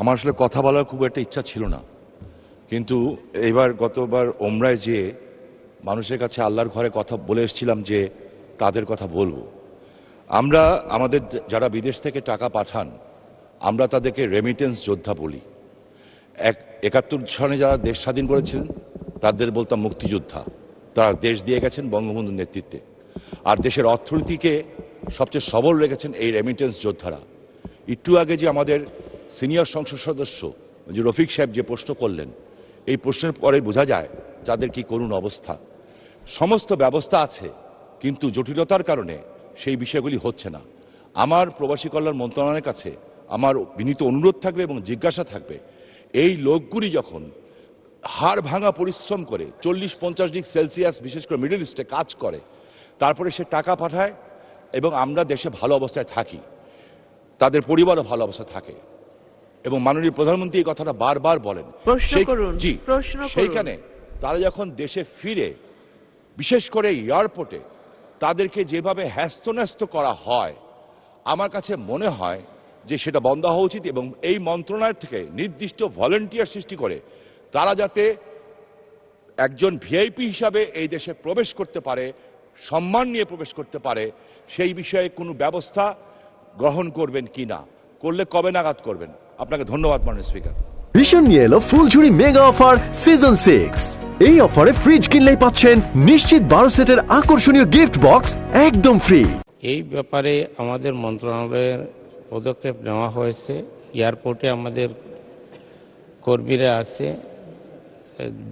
আমার আসলে কথা বলার খুব একটা ইচ্ছা ছিল না। কিন্তু এবার গতবার ওমরায় যেয়ে মানুষের কাছে আল্লাহর ঘরে কথা বলে এসেছিলাম যে তাদের কথা বলব। আমরা আমাদের যারা বিদেশ থেকে টাকা পাঠান, আমরা তাদেরকে রেমিটেন্স যোদ্ধা বলি। এক, একাত্তর সনে যারা দেশ স্বাধীন করেছিলেন, তাদের বলতাম মুক্তিযোদ্ধা। তারা দেশ দিয়ে গেছেন বঙ্গবন্ধুর নেতৃত্বে। আর দেশের অর্থনীতিকে সবচেয়ে সবল রেখেছেন এই রেমিটেন্স যোদ্ধারা। একটু আগে যে আমাদের সিনিয়র সংসদ সদস্য যে রফিক সাহেব যে প্রশ্ন করলেন, এই প্রশ্নের পরে বোঝা যায় যাদের কি করুণ অবস্থা। সমস্ত ব্যবস্থা আছে, কিন্তু জটিলতার কারণে সেই বিষয়গুলি হচ্ছে না। আমার প্রবাসী কল্যাণ মন্ত্রণালয়ের কাছে আমার বিনীত অনুরোধ থাকবে এবং জিজ্ঞাসা থাকবে, এই লোকগুলি যখন হাড় ভাঙা পরিশ্রম করে চল্লিশ পঞ্চাশ ডিগ্রি সেলসিয়াস, বিশেষ করে মিডল ইস্টে কাজ করে, তারপরে সে টাকা পাঠায় এবং আমরা দেশে ভালো অবস্থায় থাকি, তাদের পরিবারও ভালো অবস্থায় থাকে। এবং মাননীয় প্রধানমন্ত্রী এই কথাটা বারবার বলেন। প্রশ্ন করুন, জি প্রশ্ন সেইখানে তারা যখন দেশে ফিরে বিশেষ করে এয়ারপোর্টে তাদেরকে যেভাবে হ্যাস্তন্যস্ত করা হয় আমার কাছে মনে হয় যে সেটা বন্ধ হওয়া উচিত এবং এই মন্ত্রণালয় থেকে নির্দিষ্ট ভলেন্টিয়ার সৃষ্টি করে তারা যাতে একজন ভিআইপি হিসাবে এই দেশে প্রবেশ করতে পারে সম্মান নিয়ে প্রবেশ করতে পারে সেই বিষয়ে কোনো ব্যবস্থা গ্রহণ করবেন কি না করলে কবে নাগাদ করবেন? আপনাকে ধন্যবাদ মাননীয় স্পিকার। ভীষণ নিয়ে এলো ফুলঝুরি মেগা অফার সিজন সিক্স। এই অফারে ফ্রিজ কিনলেই পাচ্ছেন নিশ্চিত বারো সেটের আকর্ষণীয় গিফট বক্স একদম ফ্রি। এই ব্যাপারে আমাদের মন্ত্রণালয়ের পদক্ষেপ নেওয়া হয়েছে। এয়ারপোর্টে আমাদের কর্মীরা আছে।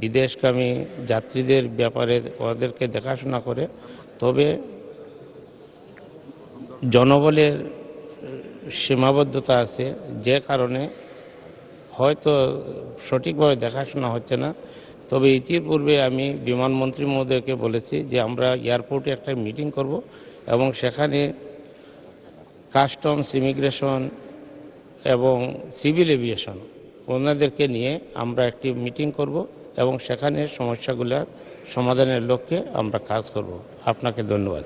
বিদেশগামী যাত্রীদের ব্যাপারে ওদেরকে দেখাশোনা করে। তবে জনবলের সীমাবদ্ধতা আছে, যে কারণে হয়তো সঠিকভাবে দেখাশোনা হচ্ছে না। তবে ইতিপূর্বে আমি বিমানমন্ত্রী মহোদয়কে বলেছি যে আমরা এয়ারপোর্টে একটা মিটিং করব এবং সেখানে কাস্টমস, ইমিগ্রেশন এবং সিভিল এভিয়েশন ওনাদেরকে নিয়ে আমরা একটি মিটিং করব এবং সেখানে সমস্যাগুলো সমাধানের লক্ষ্যে আমরা কাজ করব। আপনাকে ধন্যবাদ।